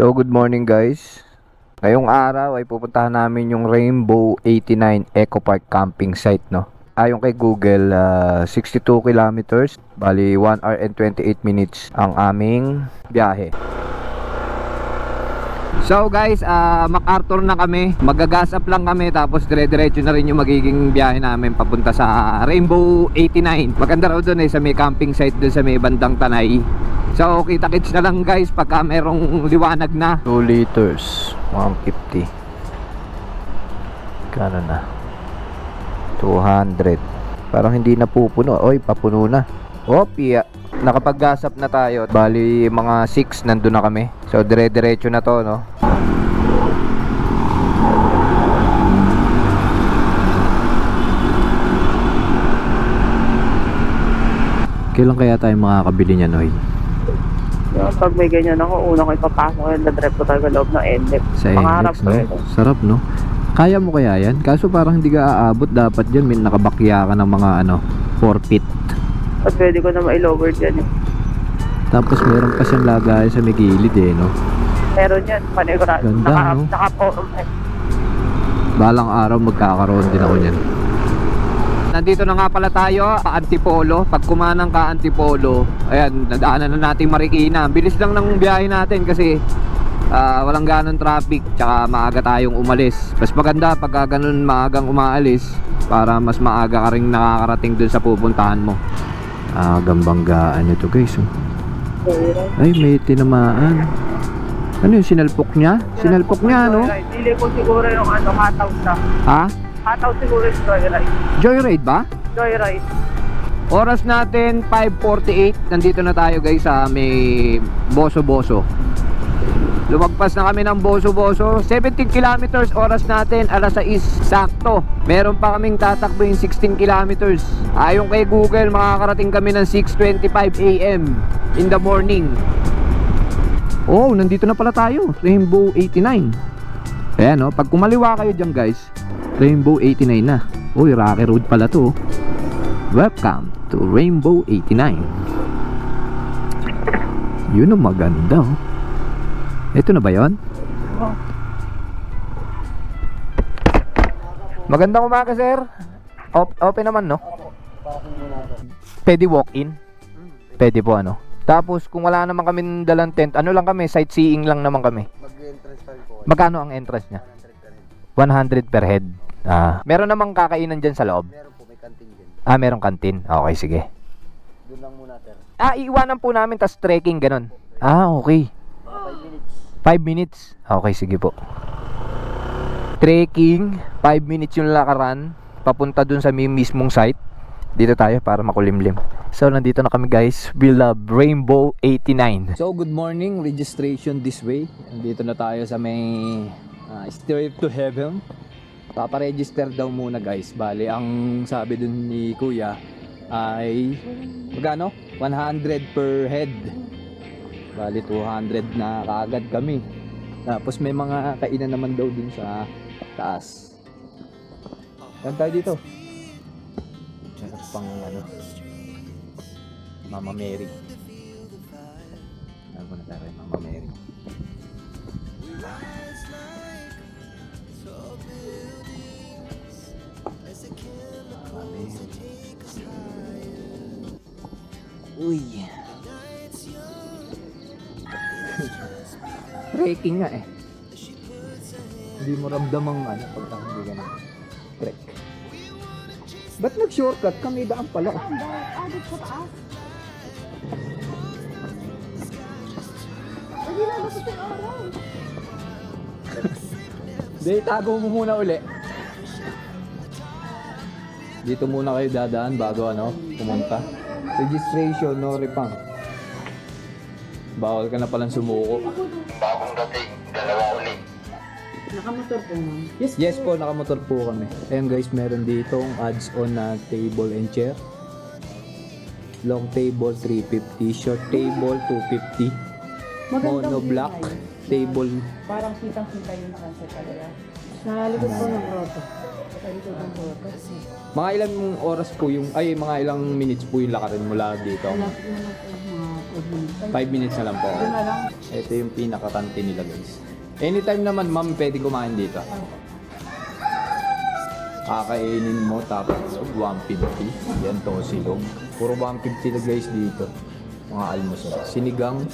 So good morning guys. Ngayong araw ay pupuntahan namin yung Rainbow 89 Eco Park camping site no. Ayon kay Google, ah, 62 kilometers, bali 1 hour and 28 minutes ang aming biyahe. So guys, ah MacArthur na kami. Magagas up lang kami tapos dire-diretso na rin yung magiging biyahe namin papunta sa Rainbow 89. Maganda raw doon eh sa may camping site doon sa may bandang Tanay. So kita-kits na lang guys pagka merong liwanag na. 2 liters, 150. Kano na? 200. Parang hindi na pupuno. Oy, papuno na. Oh, piya. Nakapag-gasap na tayo. Bali, mga 6 nandun na kami. So, dire-diretso na to, no? Kailan kaya tayo makakabili niya, Noy? Yung pag may ganyan ako, una ko ipapasok yung na-drive ko talaga loob ng NF. Sa Pangarap ko no? yun. Sarap, no? Kaya mo kaya yan? Kaso parang hindi ka aabot. Dapat dyan, may nakabakya ka ng mga, ano, 4 feet. At pwede ko na ma-lower dyan eh. Tapos meron pa siyang lagay sa may gilid, eh, no? Meron yan, panigurado. Ganda, Naka, no? naka-forum eh. Balang araw magkakaroon din ako niyan. Nandito na nga pala tayo, Antipolo. Pag kumanang ka Antipolo, ayan, nadaanan na natin Marikina. Bilis lang ng biyahe natin kasi ah, walang ganon traffic, tsaka maaga tayong umalis. Mas maganda pag ganun maagang umaalis para mas maaga ka rin nakakarating dun sa pupuntahan mo. Ah, gambanggaan ito guys. oh. Ay, may tinamaan. Ano yung sinalpok niya? Sinalpok niya, no? Dili ko siguro yung ano, hataw na. Ha? Hataw siguro yung joyride. Joyride ba? Joyride. Oras natin 5.48 Nandito na tayo guys sa may Boso Boso Lumagpas na kami ng Boso Boso 17 kilometers oras natin alas 6 sakto. Meron pa kaming tatakbo yung 16 kilometers. Ayon kay Google makakarating kami ng 6.25 am in the morning. Oh, nandito na pala tayo. Rainbow 89 Ayan oh, pag kumaliwa kayo dyan guys Rainbow 89 na. Uy, Rocky Road pala to oh. Welcome to Rainbow 89 Yun ang maganda oh. Ito na ba yon? Magandang umaga sir Op- Open naman no? Pwede walk-in? Pwede po ano Tapos kung wala naman kami dalang tent Ano lang kami, sightseeing lang naman kami Mag-entrance po. Magkano ang entrance niya? 100 per head ah. Meron namang kakainan dyan sa loob Meron po, may canteen din. Ah, merong kantin Okay, sige Doon lang muna, sir. Ah, iiwanan po namin tas trekking ganun Ah, okay Mga 5 minutes. 5 minutes. Okay, sige po. Trekking, 5 minutes yung lakaran papunta dun sa mi- mismong site. Dito tayo para makulimlim. So, nandito na kami guys. We love Rainbow 89. So, good morning. Registration this way. Nandito na tayo sa may uh, Straight to Heaven. Paparegister daw muna guys. Bali, ang sabi dun ni Kuya ay magkano? 100 per head. Bali 200 na kaagad kami. Tapos may mga kainan naman daw dun sa taas. Saan tayo dito? Meron pang ano. Mama Mary. Ano muna tayo Mama Mary. Uy. Trekking nga eh. Hindi mo ramdam ang ano pagka hindi ka na trek. Ba't nag-shortcut kami daan pala? Agad sa taas. Hindi na gusto yung araw. Hindi, tago mo muna uli. Dito muna kayo dadaan bago ano, pumunta. Registration, no repang. Bawal ka na palang sumuko. Nakamotor po ma'am. Yes, yes po, nakamotor po kami. Ayan guys, meron ditong ads on na table and chair. Long table 350, short table 250, mono block table Parang kitang-kita yung sunset talaga. Sa likod po ng grotto. Sa likod ng grotto. Mga ilang oras po yung, ay mga ilang minutes po yung lakarin mula dito. Wala po naman po mga minutes. 5 minutes na lang po. Yun na lang. Ito yung pinaka-kantin nila guys. Anytime naman ma'am pwede kumain dito. Kakainin mo tapos 150. Yan to silog. Puro 150 na guys dito. Mga almusal. Sinigang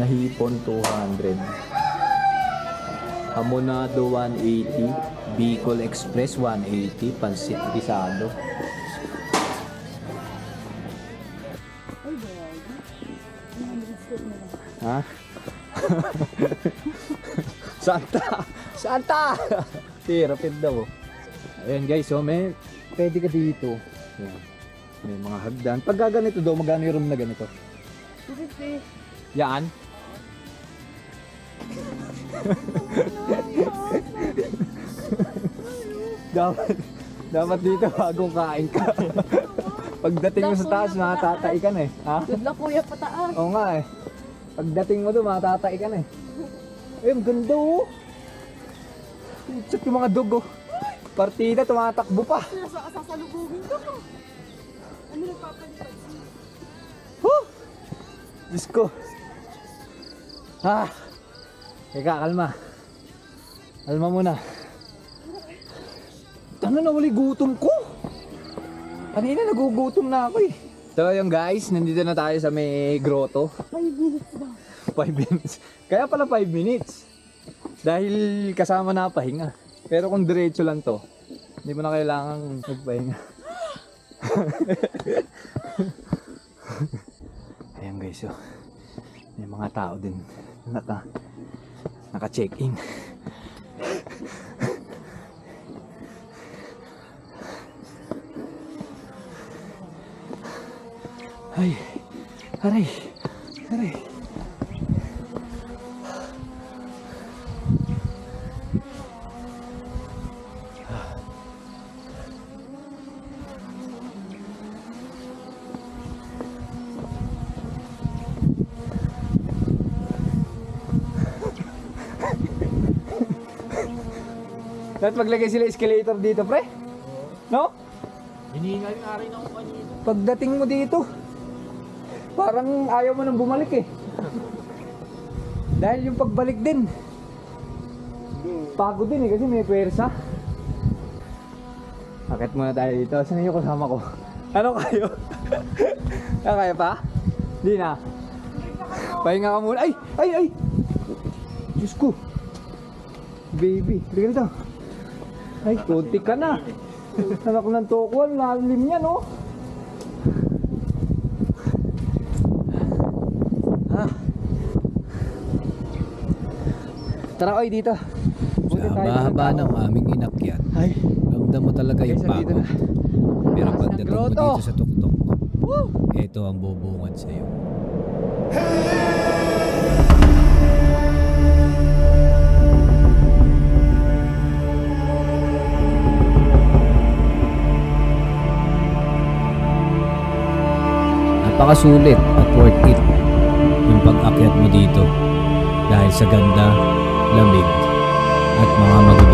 na hipon 200. Hamonado 180. Bicol Express 180. Pansit lang. Ha? Santa! Santa! Tirapid daw. Ayan guys, so may pwede ka dito. Ayan. May mga hagdan. Pag ganito daw, magkano yung room na ganito? 250. Yan. dapat dapat dito bagong kain ka. Pagdating mo sa taas, matatai ka na eh. Ha? Good luck kuya pataas. Oo nga eh. Pagdating mo doon, matatai ka na eh. Ay, ang ganda oh. Check yung mga dog oh. Partida, tumatakbo pa. Nasa sasalubugin ko. Ano nagpapalipad? Woo! Diyos ko. Ah. Teka, kalma. Kalma muna. Ano na wali gutom ko? Kanina nagugutom na ako eh. So yung guys, nandito na tayo sa may grotto. 5 minutes daw. 5 minutes. Kaya pala 5 minutes. Dahil kasama na pahinga. Pero kung diretso lang to, hindi mo na kailangan magpahinga. Ayan guys, oh. May mga tao din naka naka-check-in. Ay, aray, aray. Dapat maglagay sila escalator dito, pre. No? Hiningal nga rin ako kanina. Pagdating mo dito, parang ayaw mo nang bumalik eh. Dahil yung pagbalik din, pagod din eh kasi may pwersa. Akit muna tayo dito. Saan yung kasama ko? Ano kayo? ano kaya pa? Di na. Pahinga ka muna. Ay! Ay! Ay! Diyos ko. Baby. Bigyan dito. Ay, konti ka na. Anak ng toko, ang lalim niya, no? Tara, oy, dito. Buti Sa tayo haba ng ng aming inakyat, Ay, ramdam mo talaga yung Okay, dito pagod. Pero pagdating mo dito sa tuktok, ito ang bubungad sa'yo. Napakasulit at worth it yung pag-akyat mo dito dahil sa ganda, lamig at mga magagandang